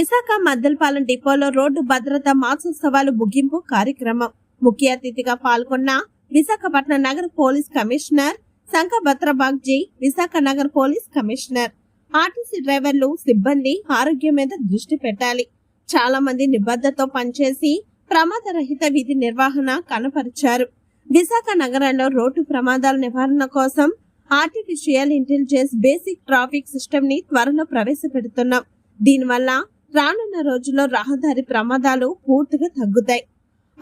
విశాఖ మద్దలపాలెం డిపోలో రోడ్డు భద్రత మాసోత్సవాలు ముగింపు కార్యక్రమం. ముఖ్య అతిథిగా పాల్గొన్న విశాఖపట్నం నగర పోలీస్ కమిషనర్ సంఘభద్రబాగ్జీ విశాఖ నగర పోలీస్ కమిషనర్ ఆర్టీసీ డ్రైవర్లు సిబ్బంది ఆరోగ్యం మీద దృష్టి పెట్టాలి. చాలా మంది నిబద్ధతో పనిచేసి ప్రమాదరహిత విధి నిర్వహణ కనపరిచారు. విశాఖ నగరంలో రోడ్డు ప్రమాదాల నివారణ కోసం ఆర్టిఫిషియల్ ఇంటెలిజెన్స్ బేసిక్ ట్రాఫిక్ సిస్టమ్ని త్వరలో ప్రవేశపెడుతున్నాం. దీనివల్ల రానున్న రోజుల్లో రహదారి ప్రమాదాలు పూర్తిగా తగ్గుతాయి.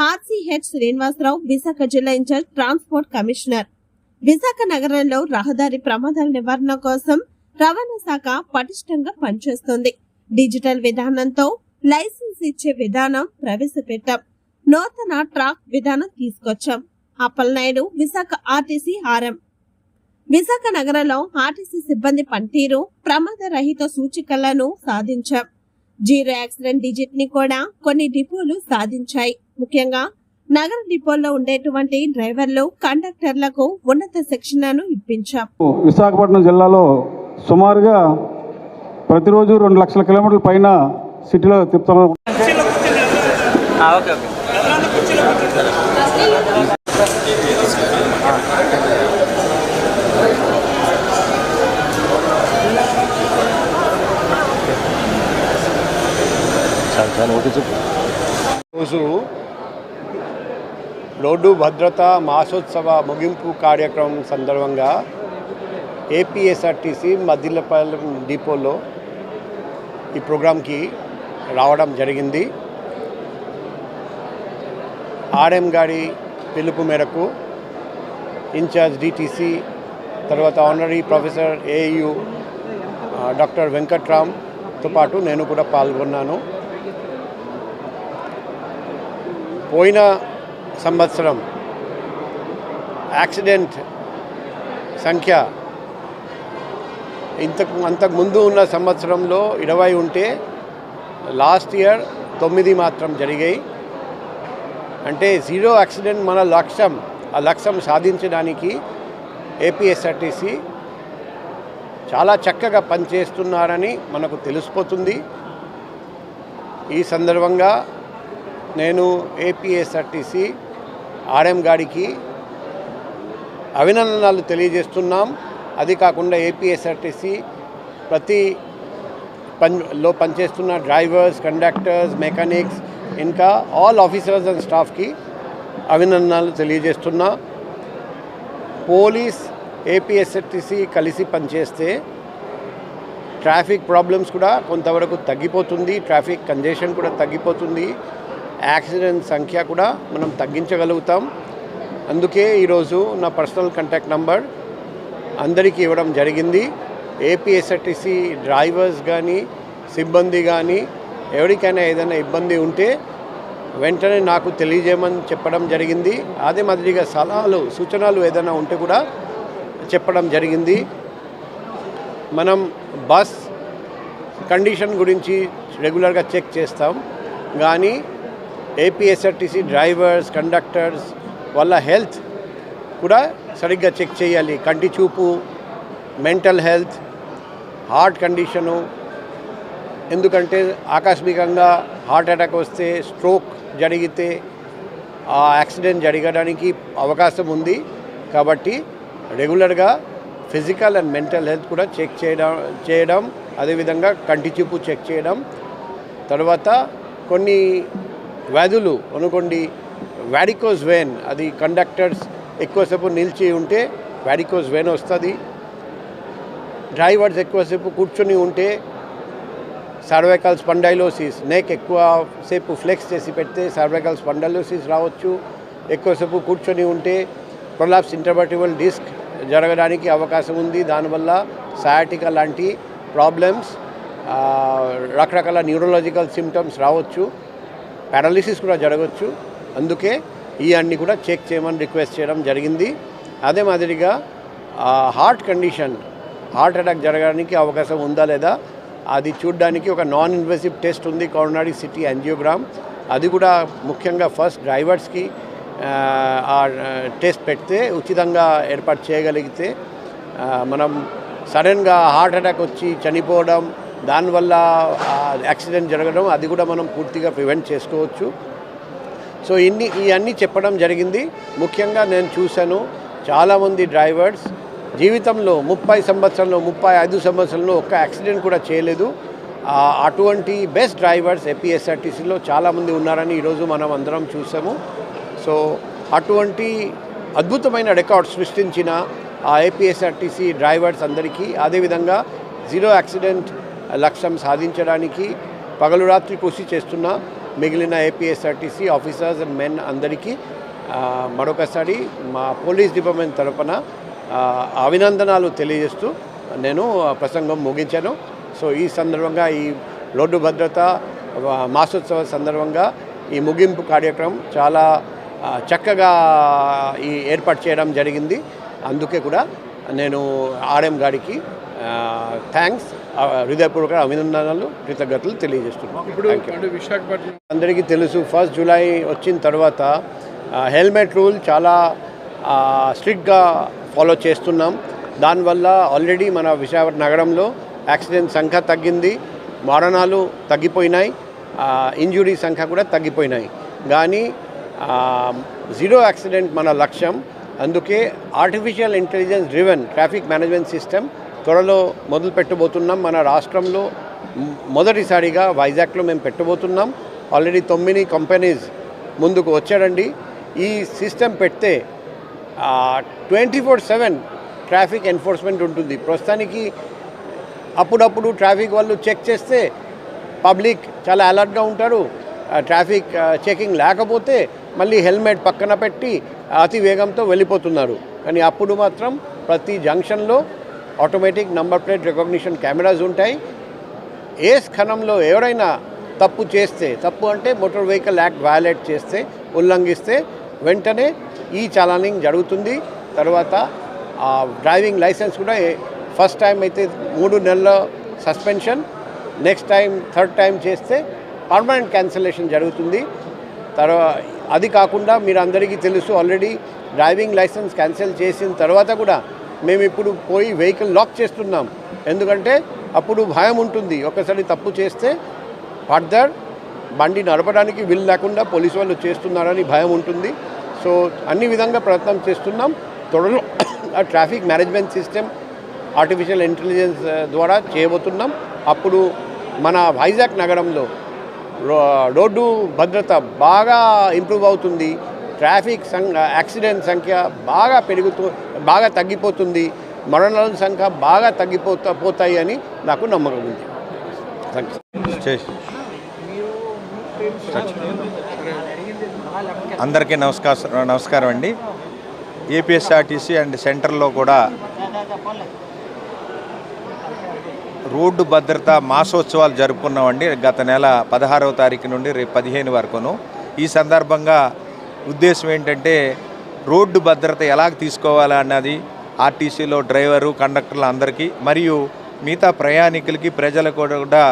ఆర్సీహెచ్ శ్రీనివాసరావు విశాఖ జిల్లా ఇన్ఛార్జ్ ట్రాన్స్పోర్ట్ కమిషనర్. విశాఖ నగరంలో రహదారి ప్రమాదాల నివారణ కోసం రవాణా శాఖ పటిష్టంగా పనిచేస్తుంది. డిజిటల్ విధానంతో లైసెన్స్ ఇచ్చే విధానం ప్రవేశపెట్టాం. నూతన ట్రాక్ విధానం తీసుకొచ్చాం. అప్పలనాయుడు విశాఖ ఆర్టీసీ ఆర్ఎం విశాఖ నగరంలో ఆర్టీసీ సిబ్బంది పనితీరు ప్రమాద రహిత సూచికలను సాధించాం. జీరో యాక్సిడెంట్ డిజిట్ని కూడా కొన్ని డిపోలు సాధించాయి. ముఖ్యంగా నగర డిపోల్లో ఉండేటువంటి డ్రైవర్లు కండక్టర్లకు ఉన్నత శిక్షణను ఇప్పించాం. విశాఖపట్నం జిల్లాలో సుమారుగా ప్రతిరోజు రెండు లక్షల కిలోమీటర్ల పైన సిటీలో తిప్పుతాం. ఆ, ఓకే ఓకే. రోజు రోడ్డు భద్రత మాసోత్సవ ముగింపు కార్యక్రమం సందర్భంగా ఏపీఎస్ఆర్టీసీ మద్దిలపాలెం డిపోలో ఈ ప్రోగ్రాంకి రావడం జరిగింది. ఆర్ఎం గారి పిలుపు మేరకు ఇన్ఛార్జ్ డిటీసీ తర్వాత ఆనరీ ప్రొఫెసర్ ఏయు డాక్టర్ వెంకట్రామ్తో పాటు నేను కూడా పాల్గొన్నాను. పోయిన సంవత్సరం యాక్సిడెంట్ సంఖ్య ఇంతకు అంతకు ముందు ఉన్న సంవత్సరంలో ఇరవై ఉంటే లాస్ట్ ఇయర్ తొమ్మిది మాత్రం జరిగాయి. అంటే జీరో యాక్సిడెంట్ మన లక్ష్యం ఆ లక్ష్యం సాధించడానికి ఏపీఎస్ఆర్టీసీ చాలా చక్కగా పనిచేస్తున్నారని మనకు తెలిసిపోతుంది. ఈ సందర్భంగా నేను ఏపీఎస్ఆర్టీసీ ఆర్ఎం గాడికి అభినందనలు తెలియజేస్తున్నాం. అది కాకుండా ఏపీఎస్ఆర్టీసీ ప్రతి పనిలో పనిచేస్తున్న డ్రైవర్స్ కండక్టర్స్ మెకానిక్స్ ఇంకా ఆల్ ఆఫీసర్స్ అండ్ స్టాఫ్కి అభినందనలు తెలియజేస్తున్నా. పోలీస్ ఏపీఎస్ఆర్టీసీ కలిసి పనిచేస్తే ట్రాఫిక్ ప్రాబ్లమ్స్ కూడా కొంతవరకు తగ్గిపోతుంది. ట్రాఫిక్ కంజెషన్ కూడా తగ్గిపోతుంది. యాక్సిడెంట్ సంఖ్య కూడా మనం తగ్గించగలుగుతాం. అందుకే ఈరోజు నా పర్సనల్ కాంటాక్ట్ నంబర్ అందరికీ ఇవ్వడం జరిగింది. ఏపీఎస్ఆర్టీసీ డ్రైవర్స్ కానీ సిబ్బంది కానీ ఎవరికైనా ఏదైనా ఇబ్బంది ఉంటే వెంటనే నాకు తెలియజేయమని చెప్పడం జరిగింది. అదే మాదిరిగా సలహాలు సూచనలు ఏదైనా ఉంటే కూడా చెప్పడం జరిగింది. మనం బస్ కండిషన్ గురించి రెగ్యులర్గా చెక్ చేస్తాం. కానీ ఏపీఎస్ఆర్టీసీ డ్రైవర్స్ కండక్టర్స్ వాళ్ళ హెల్త్ కూడా సరిగ్గా చెక్ చేయాలి. కంటి చూపు మెంటల్ హెల్త్ హార్ట్ కండిషను ఎందుకంటే ఆకస్మికంగా హార్ట్ అటాక్ వస్తే స్ట్రోక్ జరిగితే ఆ యాక్సిడెంట్ జరగడానికి అవకాశం ఉంది. కాబట్టి రెగ్యులర్గా ఫిజికల్ అండ్ మెంటల్ హెల్త్ కూడా చెక్ చేయడం చేయడం అదేవిధంగా కంటి చూపు చెక్ చేయడం. తర్వాత కొన్ని వ్యాధులు అనుకోండి వ్యాడికోస్ వెయిన్ అది కండక్టర్స్ ఎక్కువసేపు నిలిచి ఉంటే వ్యాడికోస్ వెయిన్ వస్తుంది. డ్రైవర్స్ ఎక్కువసేపు కూర్చొని ఉంటే సర్వైకల్ స్పండైలోసిస్ నెక్ ఎక్కువ సేపు ఫ్లెక్స్ చేసి పెడితే సర్వైకల్ స్పండైలోసిస్ రావచ్చు. ఎక్కువసేపు కూర్చొని ఉంటే ప్రొలాప్స్ ఇంటర్వర్టిబుల్ డిస్క్ జరగడానికి అవకాశం ఉంది. దానివల్ల సయాటికా లాంటి ప్రాబ్లమ్స్ రకరకాల న్యూరలాజికల్ సిమ్టమ్స్ రావచ్చు. పారాలిసిస్ కూడా జరగవచ్చు అందుకే ఈ అన్ని కూడా చెక్ చేయమని రిక్వెస్ట్ చేయడం జరిగింది. అదే మాదిరిగా హార్ట్ కండిషన్ హార్ట్ అటాక్ జరగడానికి అవకాశం ఉందా లేదా అది చూడడానికి ఒక నాన్ ఇన్వెసివ్ టెస్ట్ ఉంది కరోనారీ సిటీ యాంజియోగ్రామ్ అది కూడా ముఖ్యంగా ఫస్ట్ డ్రైవర్స్కి ఆ, టెస్ట్ పెడితే ఉచితంగా ఏర్పాటు చేయగలిగితే మనం సడన్గా హార్ట్ అటాక్ వచ్చి చనిపోవడం దానివల్ల యాక్సిడెంట్ జరగడం అది కూడా మనం పూర్తిగా ప్రివెంట్ చేసుకోవచ్చు. సో ఇన్ని ఇవన్నీ చెప్పడం జరిగింది. ముఖ్యంగా నేను చూశాను చాలామంది డ్రైవర్స్ జీవితంలో ముప్పై సంవత్సరంలో ముప్పై ఐదు సంవత్సరంలో ఒక్క యాక్సిడెంట్ కూడా చేయలేదు. అటువంటి బెస్ట్ డ్రైవర్స్ ఏపీఎస్ఆర్టీసీలో చాలామంది ఉన్నారని ఈరోజు మనం అందరం చూసాము సో అటువంటి అద్భుతమైన రికార్డ్ సృష్టించిన ఆ ఏపీఎస్ఆర్టీసీ డ్రైవర్స్ అందరికీ అదేవిధంగా జీరో యాక్సిడెంట్ లక్ష్యం సాధించడానికి పగలు రాత్రి కృషి చేస్తున్న మిగిలిన ఏపీఎస్ఆర్టీసీ ఆఫీసర్స్ అండ్ మెన్ అందరికీ మరొకసారి మా పోలీస్ డిపార్ట్మెంట్ తరపున అభినందనాలు తెలియజేస్తూ నేను ప్రసంగం ముగించాను. సో ఈ సందర్భంగా ఈ రోడ్డు భద్రత మాసోత్సవ సందర్భంగా ఈ ముగింపు కార్యక్రమం చాలా చక్కగా ఈ ఏర్పాటు చేయడం జరిగింది. అందుకే కూడా నేను ఆర్ఎం గారికి థ్యాంక్స్ హృదయపూర్వక అభినందనలు కృతజ్ఞతలు విశాఖపట్నం అందరికీ తెలుసు ఫస్ట్ జూలై వచ్చిన తర్వాత హెల్మెట్ రూల్ చాలా స్ట్రిక్ట్గా ఫాలో చేస్తున్నాం. దానివల్ల ఆల్రెడీ మన విశాఖపట్నం నగరంలో యాక్సిడెంట్ సంఖ్య తగ్గింది మరణాలు తగ్గిపోయినాయి ఇంజురీ సంఖ్య కూడా తగ్గిపోయినాయి. కానీ జీరో యాక్సిడెంట్ మన లక్ష్యం. అందుకే artificial intelligence driven traffic management system త్వరలో మొదలు పెట్టబోతున్నాం. మన రాష్ట్రంలో మొదటిసారిగా వైజాగ్లో మేము పెట్టబోతున్నాం. ఆల్రెడీ తొమ్మిది కంపెనీస్ ముందుకు వచ్చాడండి ఈ సిస్టమ్ పెడితే twenty four seven traffic enforcement ఉంటుంది. ప్రస్తుతానికి అప్పుడప్పుడు ట్రాఫిక్ వాళ్ళు చెక్ చేస్తే పబ్లిక్ చాలా అలర్ట్గా ఉంటారు. ట్రాఫిక్ చెకింగ్ లేకపోతే మళ్ళీ హెల్మెట్ పక్కన పెట్టి అతి వేగంతో వెళ్ళిపోతున్నారు. కానీ అప్పుడు మాత్రం ప్రతి జంక్షన్లో automatic number plate recognition cameras ఉంటాయి. ఏ స్థానంలో ఎవరైనా తప్పు చేస్తే తప్పు అంటే మోటార్ వెహికల్ యాక్ట్ వయలేట్ చేస్తే ఉల్లంఘిస్తే వెంటనే ఈ చలానింగ్ జరుగుతుంది. తర్వాత ఆ డ్రైవింగ్ లైసెన్స్ కూడా ఫస్ట్ టైం అయితే మూడు నెలల suspension next time third time చేస్తే పర్మనెంట్ క్యాన్సిలేషన్ జరుగుతుంది. తర్వాత అది కాకుండా మీరు అందరికీ తెలుసు ఆల్రెడీ డ్రైవింగ్ లైసెన్స్ క్యాన్సిల్ చేసిన తర్వాత కూడా మేము ఇప్పుడు పోయి వెహికల్ లాక్ చేస్తున్నాం. ఎందుకంటే అప్పుడు భయం ఉంటుంది. ఒకసారి తప్పు చేస్తే ఫర్దర్ బండి నడపడానికి వీలు లేకుండా పోలీసు వాళ్ళు చేస్తున్నారని భయం ఉంటుంది. సో అన్ని విధంగా ప్రయత్నం చేస్తున్నాం. త్వరలో ఆ traffic management system artificial intelligence ద్వారా చేయబోతున్నాం. అప్పుడు మన వైజాగ్ నగరంలో రో- రోడ్డు భద్రత బాగా ఇంప్రూవ్ అవుతుంది. ట్రాఫిక్ సం యాక్సిడెంట్ సంఖ్య బాగా పెరుగుతూ బాగా తగ్గిపోతుంది. మరణాల సంఖ్య బాగా తగ్గిపోతా పోతాయి అని నాకు నమ్మకం ఉంది. అందరికీ నమస్కారం నమస్కారం అండి. ఏపీఎస్ఆర్టీసీ అండ్ సెంటర్లో కూడా రోడ్డు భద్రత మాసోత్సవాలు జరుపుకున్నామండి. గత నెల పదహారవ తారీఖు నుండి రేపు పదిహేను వరకును. ఈ సందర్భంగా ఉద్దేశం ఏంటంటే రోడ్డు భద్రత ఎలా తీసుకోవాలా అన్నది ఆర్టీసీలో డ్రైవరు కండక్టర్లు అందరికీ మరియు మిగతా ప్రయాణికులకి ప్రజలకు కూడా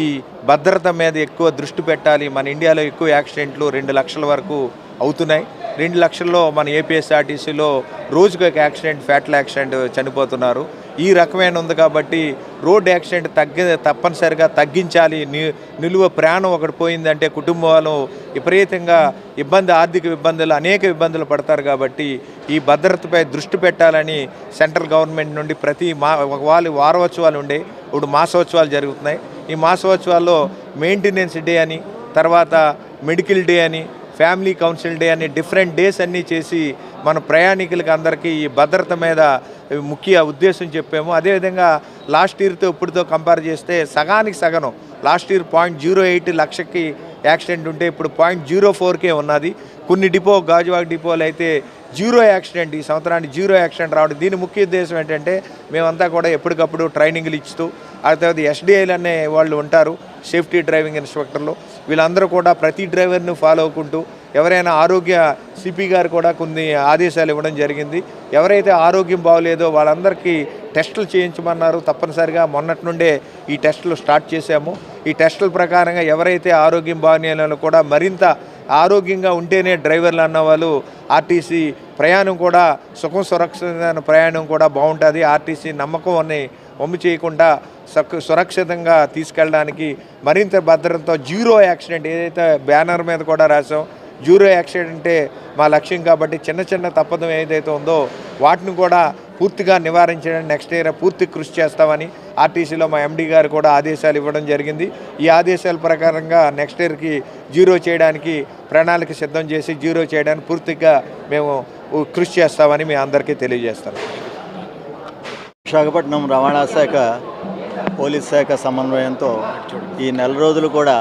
ఈ భద్రత మీద ఎక్కువ దృష్టి పెట్టాలి. మన ఇండియాలో ఎక్కువ యాక్సిడెంట్లు రెండు లక్షల వరకు అవుతున్నాయి. రెండు లక్షల్లో మన ఏపీఎస్ఆర్టీసీలో రోజుకు ఒక యాక్సిడెంట్ ఫ్యాటల్ యాక్సిడెంట్ చనిపోతున్నారు. ఈ రకమైన ఉంది కాబట్టి రోడ్ యాక్సిడెంట్ తగ్గి తప్పనిసరిగా తగ్గించాలి. ని నిలువ ప్రాణం ఒకటి పోయిందంటే కుటుంబాలు విపరీతంగా ఇబ్బంది ఆర్థిక ఇబ్బందులు అనేక ఇబ్బందులు పడతారు కాబట్టి ఈ భద్రతపై దృష్టి పెట్టాలని సెంట్రల్ గవర్నమెంట్ నుండి ప్రతి మా వాళ్ళు వారోత్సవాలు ఉండే ఇప్పుడు మాసోత్సవాలు జరుగుతున్నాయి. ఈ మాసోత్సవాల్లో మెయింటెనెన్స్ డే అని తర్వాత మెడికల్ డే అని ఫ్యామిలీ కౌన్సిల్ డే అని డిఫరెంట్ డేస్ అన్నీ చేసి మన ప్రయాణికులకి అందరికీ ఈ భద్రత మీద ముఖ్య ఉద్దేశం చెప్పాము. అదేవిధంగా లాస్ట్ ఇయర్తో ఇప్పుడుతో కంపేర్ చేస్తే సగానికి సగనం. Last year point zero eight లక్షకి accident ఉంటే ఇప్పుడు పాయింట్ జీరో ఫోర్కే ఉన్నది. కొన్ని డిపో గాజువాక్ డిపోలు అయితే జీరో యాక్సిడెంట్ ఈ సంవత్సరానికి జీరో యాక్సిడెంట్ రావడం. దీని ముఖ్య ఉద్దేశం ఏంటంటే మేమంతా కూడా ఎప్పటికప్పుడు ట్రైనింగ్లు ఇస్తూ ఆ తర్వాత ఎస్డిఐలు అనే వాళ్ళు ఉంటారు సేఫ్టీ డ్రైవింగ్ ఇన్స్ట్రక్టర్లు. వీళ్ళందరూ కూడా ప్రతి డ్రైవర్ను ఫాలో అవ్వకుంటూ ఎవరైనా ఆరోగ్య సిపి గారు కూడా కొన్ని ఆదేశాలు ఇవ్వడం జరిగింది. ఎవరైతే ఆరోగ్యం బాగోలేదో వాళ్ళందరికీ టెస్టులు చేయించమన్నారు. తప్పనిసరిగా మొన్నటి నుండే ఈ టెస్టులు స్టార్ట్ చేశాము. ఈ టెస్టుల ప్రకారంగా ఎవరైతే ఆరోగ్యం బాగోలేని కూడా మరింత ఆరోగ్యంగా ఉంటేనే డ్రైవర్లు అన్న వాళ్ళు ఆర్టీసీ ప్రయాణం కూడా సుఖం సురక్షితమైన ప్రయాణం కూడా బాగుంటుంది. ఆర్టీసీ నమ్మకం అనే వమ్ము చేయకుండా సురక్షితంగా తీసుకెళ్ళడానికి మరింత భద్రతతో జీరో యాక్సిడెంట్ ఏదైతే బ్యానర్ మీద కూడా రాసాం జీరో యాక్సిడెంటే మా లక్ష్యం కాబట్టి చిన్న చిన్న తప్పదం ఏదైతే ఉందో వాటిని కూడా పూర్తిగా నివారించడానికి నెక్స్ట్ ఇయర్ పూర్తి కృషి చేస్తామని ఆర్టీసీలో మా ఎండీ గారు కూడా ఆదేశాలు ఇవ్వడం జరిగింది. ఈ ఆదేశాల ప్రకారంగా నెక్స్ట్ ఇయర్కి జీరో చేయడానికి ప్రణాళిక సిద్ధం చేసి జీరో చేయడానికి పూర్తిగా మేము కృషి చేస్తామని మీ అందరికీ తెలియజేస్తాం. విశాఖపట్నం రవాణా శాఖ పోలీస్ శాఖ సమన్వయంతో ఈ నెల రోజులు కూడా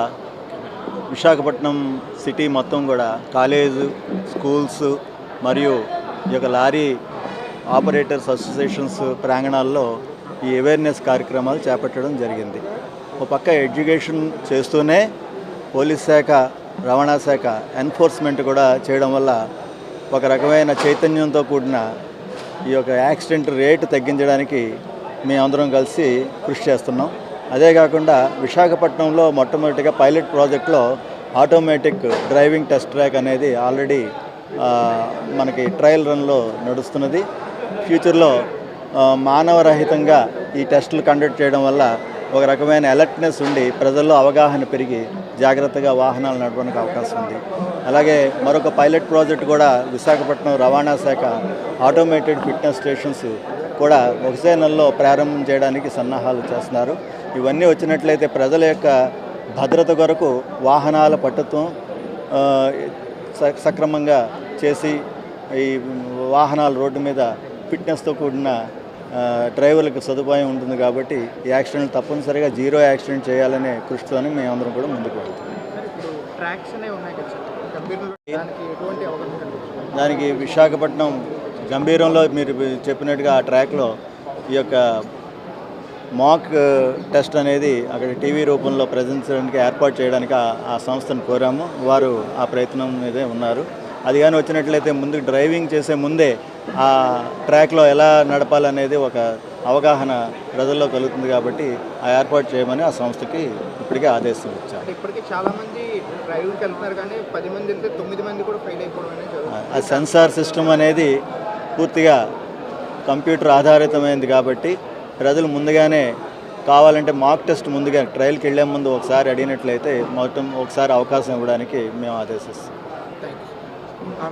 విశాఖపట్నం సిటీ మొత్తం కూడా కాలేజ్ స్కూల్స్ మరియు ఈ యొక్క లారీ ఆపరేటర్స్ అసోసియేషన్స్ ప్రాంగణాల్లో ఈ అవేర్నెస్ కార్యక్రమాలు చేపట్టడం జరిగింది. ఒక పక్క ఎడ్యుకేషన్ చేస్తూనే పోలీస్ శాఖ రవాణా శాఖ ఎన్ఫోర్స్మెంట్ కూడా చేయడం వల్ల ఒక రకమైన చైతన్యంతో కూడిన ఈ యొక్క యాక్సిడెంట్ రేటు తగ్గించడానికి మేమందరం కలిసి కృషి చేస్తున్నాం. అదే కాకుండా విశాఖపట్నంలో మొట్టమొదటిగా పైలట్ ప్రాజెక్ట్లో ఆటోమేటిక్ డ్రైవింగ్ టెస్ట్ ట్రాక్ అనేది ఆల్రెడీ మనకి ట్రయల్ రన్లో నడుస్తున్నది. ఫ్యూచర్లో మానవరహితంగా ఈ టెస్టులు కండక్ట్ చేయడం వల్ల ఒక రకమైన అలర్ట్నెస్ ఉండి ప్రజల్లో అవగాహన పెరిగి జాగ్రత్తగా వాహనాలు నడపడానికి అవకాశం ఉంది. అలాగే మరొక పైలట్ ప్రాజెక్ట్ కూడా విశాఖపట్నం రవాణా శాఖ ఆటోమేటెడ్ ఫిట్నెస్ స్టేషన్స్ కూడా ఒకసే నెలలో ప్రారంభం చేయడానికి సన్నాహాలు చేస్తున్నారు. ఇవన్నీ వచ్చినట్లయితే ప్రజల యొక్క భద్రత కొరకు వాహనాల పట్టుత్వం సక్రమంగా చేసి ఈ వాహనాలు రోడ్డు మీద ఫిట్నెస్తో కూడిన డ్రైవర్లకు సదుపాయం ఉంటుంది కాబట్టి ఈ యాక్సిడెంట్ తప్పనిసరిగా జీరో యాక్సిడెంట్ చేయాలనే కృషితోనే మేమందరం కూడా ముందుకు వెళ్తాం. దానికి విశాఖపట్నం గంభీరంలో మీరు చెప్పినట్టుగా ఆ ట్రాక్లో ఈ యొక్క మాక్ టెస్ట్ అనేది అక్కడ టీవీ రూపంలో ప్రదర్శించడానికి ఏర్పాటు చేయడానికి ఆ- సంస్థను కోరాము. వారు ఆ ప్రయత్నం మీదే ఉన్నారు. అది కానీ వచ్చినట్లయితే ముందు డ్రైవింగ్ చేసే ముందే ఆ ట్రాక్లో ఎలా నడపాలనేది ఒక అవగాహన ప్రజల్లో కలుగుతుంది కాబట్టి ఆ ఏర్పాటు చేయమని ఆ సంస్థకి ఇప్పటికే ఆదేశం ఇచ్చారు. ఇప్పటికీ చాలా మంది డ్రైవింగ్కి వెళ్తున్నారు కానీ పది మంది వెళ్తే తొమ్మిది మంది కూడా ఫెయిల్ అయిపోవడం అనేది ఆ సెన్సార్ సిస్టమ్ అనేది పూర్తిగా కంప్యూటర్ ఆధారితమైంది కాబట్టి ప్రజలు ముందుగానే కావాలంటే మాక్ టెస్ట్ ముందుగా ట్రయల్కి వెళ్ళే ముందు ఒకసారి అడిగినట్లయితే మొత్తం ఒకసారి అవకాశం ఇవ్వడానికి మేము ఆదేశిస్తాం.